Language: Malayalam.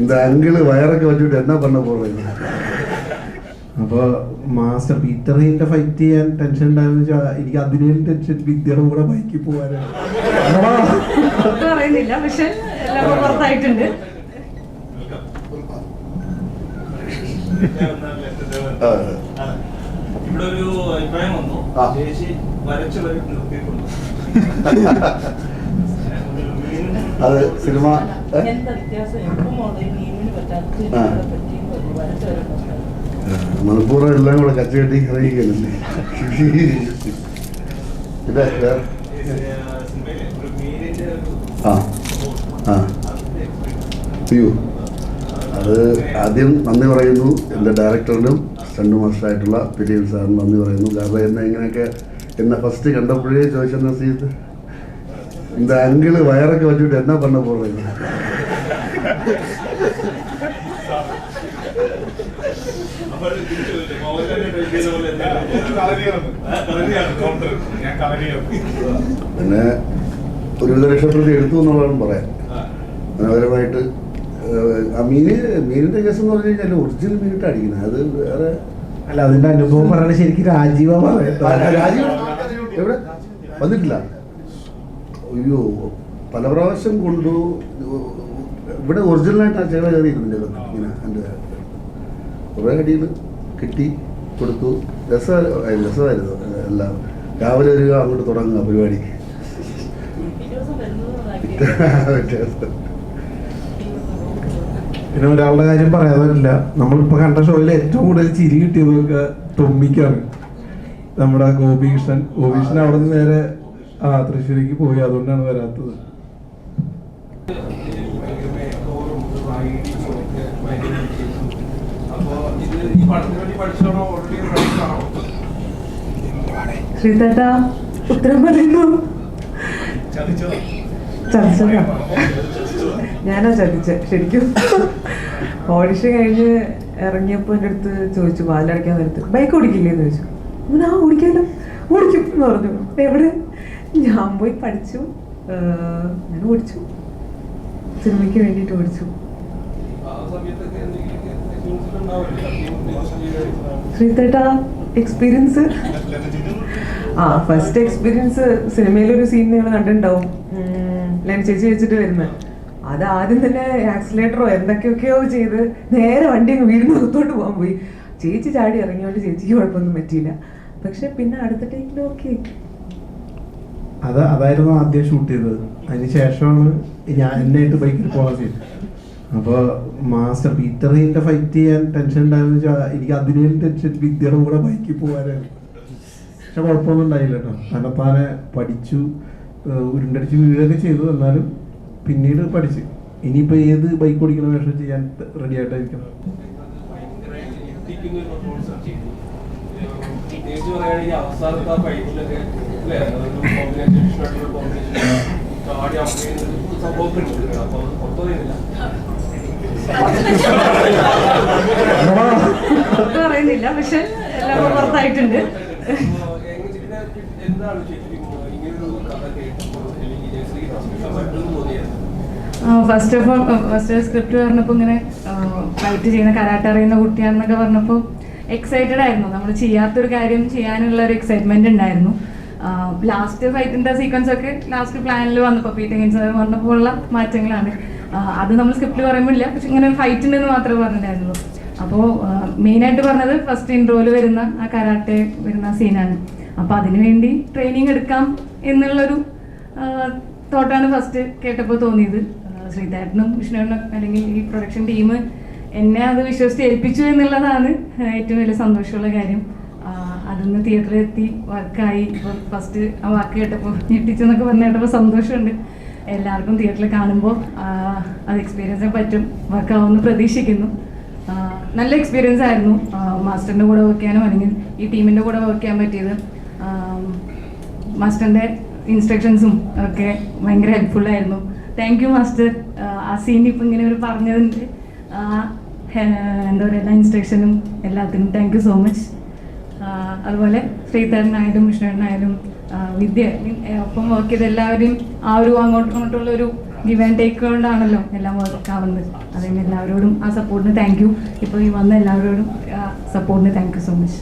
இந்த அங்கிள் வயறக்க வச்சுட்டு என்ன பண்ண போறீங்க അപ്പോൾ മാസ്റ്റർ പീറ്ററിന്റെ ഫൈറ്റ് ചെയ്യാൻ ടെൻഷൻ ഉണ്ടായെന്ന് വെച്ചാൽ എനിക്ക് അതിനേലും ടെൻഷൻ വിദ്യയുടെ കൂടെ ബൈക്കിൽ പോകാനാണ് പുറത്ത് പറയുന്നില്ല പക്ഷെ എല്ലാം പുറത്തായിട്ടുണ്ട് ആ. ഇവിടെ ഒരു അഭിപ്രായം വന്നു ആ. ചേച്ചി വരച്ചു വരെ നിർത്തിയിട്ടുണ്ട് വരച്ചു സിനിമ മണിപ്പൂർ എല്ലാം കൂടെ കച്ചകെട്ടി ഇറങ്ങിക്കല്ലേ പിന്നെ ഒരു മീനിന്റെ ഒരു ആ ആ. അയ്യോ. അത് ആദ്യം നന്ദി പറയുന്നു എന്റെ ഡയറക്ടറിനും സ്റ്റണ്ട് മാസ്റ്ററായിട്ടുള്ള പിരിയൻ സാറിന് നന്ദി പറയുന്നു. കാരണം എന്നെ ഇങ്ങനെയൊക്കെ എന്നെ ഫസ്റ്റ് കണ്ടപ്പോഴേ ചോദിച്ചെന്ന സീറ്റ് இந்த அங்கிள் வயறக்க வச்சுட்டு என்ன பண்ண போறீங்க അപ്പോൾ തിരിച്ചു വരും. മോഹൻലാലിനെ try ചെയ്ത പോലെ എന്തെങ്കിലും ആ, കളരിയാണ്, counter. പിന്നെ ഒരുവിധ രക്ഷപ്പെടുത്തി എടുത്തു എന്നുള്ളതാണ് പറയാൻ ആ. മനോഹരമായിട്ട് ഏഹ്, ആ മീന് മീനിന്റെ കേസ് എന്ന് പറഞ്ഞു കഴിഞ്ഞാൽ ഒറിജിനൽ മീനിട്ട് അടിക്കുന്നത് അത് വേറെ അല്ല അതിന്റെ അനുഭവം പറയണ ശരിക്കും രാജീവ പറയട്ടോ ആ, രാജീവ് എവിടെ വന്നിട്ടില്ല അയ്യോ പല പ്രാവശ്യം കൊണ്ടു ഇവിടെ ഒറിജിനലായിട്ട് ആ ചേള കയറിയിരുന്നു ഇങ്ങനെ എന്റെ കുറേ അടിയിൽ കിട്ടി കൊടുത്തു. രസ രസമായിരുന്നു എല്ലാം. രാവിലെ വരിക അങ്ങോട്ട് തുടങ്ങുക പരിപാടി. പിന്നെ ഒരാളുടെ കാര്യം പറയാതില്ല നമ്മളിപ്പോ കണ്ട ഷോയിൽ ഏറ്റവും കൂടുതൽ ചിരി കിട്ടിയതൊക്കെ ടൊമ്മിക്കാണ് നമ്മുടെ ഗോപികൃഷ്ണൻ. ഗോപികൃഷ്ണൻ അവിടെ നിന്ന് നേരെ ആ തൃശ്ശൂരേക്ക് പോയി. അതുകൊണ്ടാണ് വരാത്തത്. ചതിച്ചതാ. ഞാനാ ചതിച്ച ശരിക്കും. ഓഡിഷൻ കഴിഞ്ഞ് ഇറങ്ങിയപ്പോൾ എന്റെ അടുത്ത് ചോദിച്ചു പാലടയ്ക്കാൻ നേരത്ത് ബൈക്ക് ഓടിക്കില്ലേന്ന് ചോദിച്ചു. ഞാൻ ആ ഓടിക്കാലോ. ഓടിക്കും എന്ന് പറഞ്ഞു. എവിടെ? ഞാൻ പോയി പഠിച്ചു. ഞാൻ ഓടിച്ചു. സിനിമയ്ക്ക് വേണ്ടിയിട്ട് ഓടിച്ചു. ശ്രീതേട്ട എക്സ്പീരിയൻസ് ആ ഫസ്റ്റ് എക്സ്പീരിയൻസ് സിനിമയിലൊരു സീൻ നിങ്ങൾ കണ്ടിട്ടുണ്ടാവും. ലൈൻ ചേച്ചി വെച്ചിട്ട് വരുന്നത് അത് ആദ്യം തന്നെ ആക്സിലേറ്ററോ എന്തൊക്കെയൊക്കെയോ ചെയ്ത് നേരെ വണ്ടി അങ്ങ് വീടിന് അകത്തോട്ട് പോകാൻ പോയി. ചേച്ചി ചാടി ഇറങ്ങിയോണ്ട് ചേച്ചിക്ക് കുഴപ്പമൊന്നും പറ്റിയില്ല. പക്ഷെ പിന്നെ അടുത്ത ടൈമിൽ ഓക്കെ അത് അതായിരുന്നു ആദ്യം ഷൂട്ട് ചെയ്തത്. അതിന് ശേഷമാണ് ഞാൻ എന്നായിട്ട് ബൈക്കിൽ പോകാൻ ചെയ്തത്. അപ്പോൾ മാസ്റ്റർ പീറ്ററിന്റെ ഫൈറ്റ് ചെയ്യാൻ ടെൻഷൻ ഉണ്ടായെന്ന് വെച്ചാൽ എനിക്ക് അതിനേലും ടെൻഷൻ വിദ്യയുടെ കൂടെ ബൈക്കിൽ പോകാനാണ്. പക്ഷെ കുഴപ്പമൊന്നും ഉണ്ടായില്ല കേട്ടോ. തന്നെത്താനെ പഠിച്ചു ഉരുണ്ടടിച്ച് വീഴുകയൊക്കെ ചെയ്തു. എന്നാലും പിന്നീട് പഠിച്ച്. ഇനിയിപ്പോൾ ഏത് ബൈക്ക് ഓടിക്കണ വേഷം ചെയ്യാൻ റെഡി ആയിട്ടായിരിക്കണം. അത് പറയുന്നില്ല പക്ഷെ എല്ലാം പുറത്തായിട്ടുണ്ട്. First of all first script പറഞ്ഞപ്പോൾ ഇങ്ങനെ ഫൈറ്റ് ചെയ്യുന്ന കരാട്ട അറിയുന്ന കുട്ടിയാണെന്നൊക്കെ പറഞ്ഞപ്പോൾ എക്സൈറ്റഡ് ആയിരുന്നു. നമ്മൾ ചെയ്യാത്തൊരു കാര്യം ചെയ്യാനുള്ള ഒരു എക്സൈറ്റ്മെന്റ് ഉണ്ടായിരുന്നു. ലാസ്റ്റ് ഫൈറ്റിന്റെ സീക്വൻസ് ഒക്കെ ലാസ്റ്റ് പ്ലാനിൽ വന്നപ്പോൾ പീറ്റർ ഗെയിംസ് വന്നപ്പോൾ ഉള്ള മാറ്റങ്ങളാണ്. അത് നമ്മൾ സ്ക്രിപ്റ്റ് പറയുമ്പോൾ പക്ഷെ ഇങ്ങനെ ഫൈറ്റ് ഉണ്ടെന്ന് മാത്രമേ പറഞ്ഞിട്ടുണ്ടായിരുന്നുള്ളൂ. അപ്പോൾ മെയിനായിട്ട് പറഞ്ഞത് ഫസ്റ്റ് ഇൻട്രോയിൽ വരുന്ന ആ കരാട്ടെ വരുന്ന സീനാണ് അപ്പോൾ അതിനുവേണ്ടി ട്രെയിനിങ് എടുക്കാം എന്നുള്ളൊരു തോട്ടാണ് ഫസ്റ്റ് കേട്ടപ്പോൾ തോന്നിയത്. ആ, ശ്രീധരനും വിഷ്ണുവിനും അല്ലെങ്കിൽ ഈ പ്രൊഡക്ഷൻ ടീം എന്നെ അത് വിശ്വസിച്ച് ഏൽപ്പിച്ചു എന്നുള്ളതാണ് ഏറ്റവും വലിയ സന്തോഷമുള്ള കാര്യം. അതൊന്ന് തിയേറ്ററിൽ എത്തി വർക്കായി. ഇപ്പം ഫസ്റ്റ് ആ വാക്ക് കേട്ടപ്പോൾ ഞെട്ടിച്ചു എന്നൊക്കെ പറഞ്ഞ് കേട്ടപ്പോൾ സന്തോഷമുണ്ട്. എല്ലാവർക്കും തിയേറ്ററിൽ കാണുമ്പോൾ അത് എക്സ്പീരിയൻസ് പറ്റും വർക്കാവുമെന്ന് പ്രതീക്ഷിക്കുന്നു. നല്ല എക്സ്പീരിയൻസ് ആയിരുന്നു മാസ്റ്ററിന്റെ കൂടെ വർക്ക് ചെയ്യാനും അല്ലെങ്കിൽ ഈ ടീമിന്റെ കൂടെ വർക്ക് ചെയ്യാൻ പറ്റിയത്. മാസ്റ്ററിന്റെ ഇൻസ്ട്രക്ഷൻസും ഒക്കെ ഭയങ്കര ഹെൽപ്ഫുള്ളായിരുന്നു താങ്ക് യു മാസ്റ്റർ. ആ സീൻ ഇപ്പം ഇങ്ങനെ ഒരു പറഞ്ഞതിന്റെ എന്താ പറയുക എല്ലാ ഇൻസ്ട്രക്ഷനും എല്ലാത്തിനും താങ്ക് യു സോ മച്ച് അതുപോലെ ശ്രീധരനായാലും വിഷ്ണുവിനായാലും വിദ്യ ഒപ്പം വർക്ക് ചെയ്ത എല്ലാവരും ആ ഒരു അങ്ങോട്ടും ഇങ്ങോട്ടുള്ള ഒരു ഗിവ് ആൻഡ് ടേക്ക് കൊണ്ടാണല്ലോ എല്ലാം വർക്ക് ആവുന്നത്. അതുകൊണ്ട് എല്ലാവരോടും ആ സപ്പോർട്ടിന് താങ്ക് യു ഇപ്പോൾ ഈ വന്ന എല്ലാവരോടും സപ്പോർട്ടിന് താങ്ക് യു സോ മച്ച്